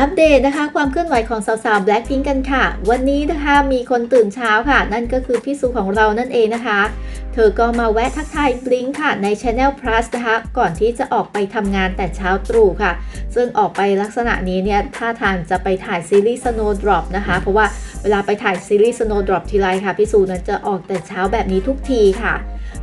อัปเดตนะคะความเคลื่อนไหวของสาวๆ Blackpink กันค่ะ วันนี้นะคะมีคนตื่นเช้าค่ะ นั่นก็คือพี่ซูของเรานั่นเองนะคะ เธอก็มาแวะทักทายบลิงค่ะใน Channel Plus นะคะ ก่อนที่จะออกไปทำงานแต่เช้าตรู่ค่ะ ซึ่งออกไปลักษณะนี้เนี่ยท่าทางจะไปถ่ายซีรีส์ Snowdrop นะคะ เพราะว่าเวลาไปถ่ายซีรีส์ Snowdrop ทีไรค่ะ พี่ซูนั้นจะออกแต่เช้าแบบนี้ทุกทีค่ะ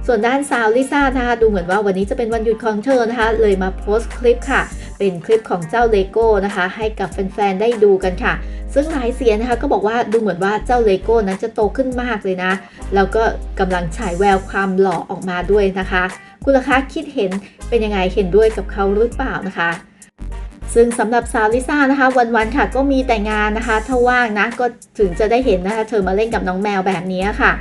ส่วนด้านสาวลิซ่านะคะดูเหมือนว่าวันนี้จะเป็นวันหยุดของเธอนะคะ เลยมาโพสต์คลิปค่ะ เป็นคลิปของเจ้าเลโก้นะคะ ให้กับแฟนๆได้ดูกันค่ะ ซึ่งหลายเสียงนะคะก็บอกว่าดูเหมือนว่าเจ้าเลโก้นั้นจะโตขึ้นมากเลยนะ แล้วก็กำลังฉายแววความหล่อออกมาด้วยนะคะ คุณล่ะคะคิดเห็นเป็นยังไงเห็นด้วยกับเขาหรือเปล่านะคะ ซึ่งสำหรับสาวลิซ่านะคะ วันๆค่ะก็มีแต่งานนะคะ ถ้าว่างนะก็ถึงจะได้เห็นนะคะ เธอมาเล่นกับน้องแมวแบบนี้ค่ะ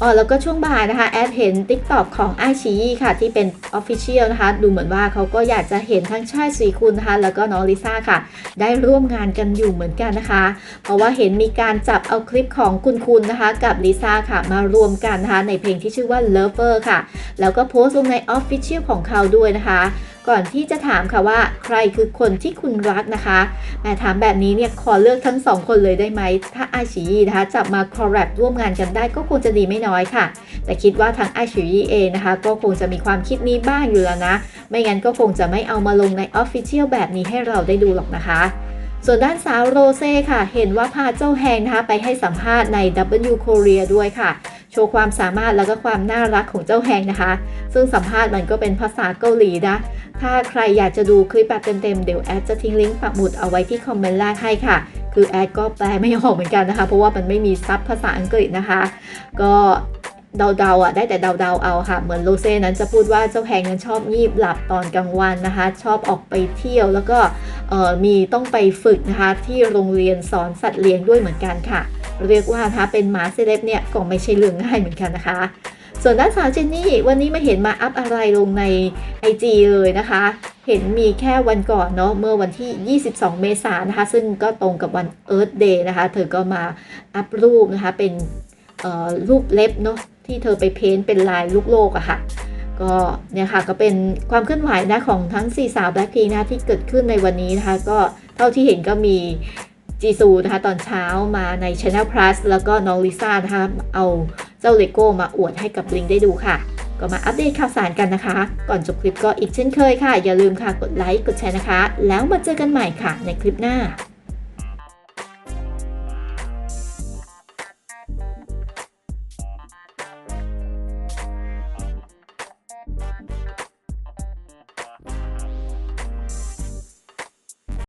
อ๋อแล้วก็ช่วงบ่ายนะคะ แอดเห็น Tik t o อกของไอชีค่ะ ที่เป็น Official นะคะ ดูเหมือนว่าเขาก็อยากจะเห็นทั้งชายสีคุณนะคะ แล้วก็น้องลิซ่าค่ะ ได้ร่วมงานกันอยู่เหมือนกันนะคะ เพราะว่าเห็นมีการจับเอาคลิปของคุณคุณนะคะ กับลิซ่าค่ะ มารวมกันนะคะ ในเพลงที่ชื่อว่า Lover ค่ะ แล้วก็โพสต์ลงใน Official ของเขาด้วยนะคะ ก่อนที่จะถามค่ะว่า ใครคือคนที่คุณรักนะคะแม่ถามแบบนี้เนี่ยขอเลือกทั้งสองคนเลยได้ไหม ถ้าไอชียีนะคะจับมาคอร์แรปร่วมงานกันได้ก็คงจะดีไม่น้อยค่ะ แต่คิดว่าทางไอชียีเองนะคะ ก็คงจะมีความคิดนี้บ้างอยู่แล้วนะ ไม่งั้นก็คงจะไม่เอามาลงในออฟฟิเชียลแบบนี้ให้เราได้ดูหรอกนะคะส่วนด้านสาวโรเซ่ค่ะ เห็นว่าพาเจ้าแฮงนะคะไปให้สัมภาษณ์ใน W Korea ด้วยค่ะ ชว์ความสามารถแล้วก็ความน่ารักของเจ้าแฮงนะคะ ซึ่งสัมภาษณ์มันก็เป็นภาษาเกาหลีนะ ถ้าใครอยากจะดูคลิปแบบเต็มๆ เดี๋ยวแอดจะทิ้งลิงก์ปักหมุดเอาไว้ที่คอมเมนต์ล่างให้ค่ะ คือแอดก็แปลไม่ออกเหมือนกันนะคะ เพราะว่ามันไม่มีซับภาษาอังกฤษนะคะ ก็เดาๆอะได้แต่เดาๆเอาค่ะ เหมือนโรเซ่นั้นจะพูดว่าเจ้าแพงนั้นชอบงีบหลับตอนกลางวันนะคะ ชอบออกไปเที่ยวแล้วก็มีต้องไปฝึกนะคะที่โรงเรียนสอนสัตว์เลี้ยงด้วยเหมือนกันค่ะ เรียกว่านะคะเป็นหมาเซเลบเนี่ยก็ไม่ใช่เรื่องง่ายเหมือนกันนะคะ ส่วนด้านสาวเจนนี่วันนี้ม่เห็นมาอัพอะไรลงใน IG เลยนะคะ เห็นมีแค่วันก่อนเนาะเมื่อวันที่ 22 เมษายนนะคะ ซึ่งก็ตรงกับวัน Earth Day นะคะ เธอก็มาอัพรูปนะคะเป็นรูปเล็บเนาะที่เธอไปเพ้นเป็นลายลูกโลกอะค่ะก็เนี่ยค่ะก็เป็นความเคลื่อนไหวนะของทั้ง 4 สาวแบล็คพีนะที่เกิดขึ้นในวันนี้นะคะ ก็เท่าที่เห็นก็มี จีซูนะคะตอนเช้ามาใน Channel Plus แล้วก็น้องลิซ่านะคะเอาเจ้าเลโก้มาอวดให้กับลิงได้ดูค่ะ ก็มาอัปเดตข่าวสารกันนะคะ ก่อนจบคลิปก็อีกเช่นเคยค่ะ อย่าลืมค่ะกดไลค์กดแชร์นะคะ แล้วมาเจอกันใหม่ค่ะในคลิปหน้า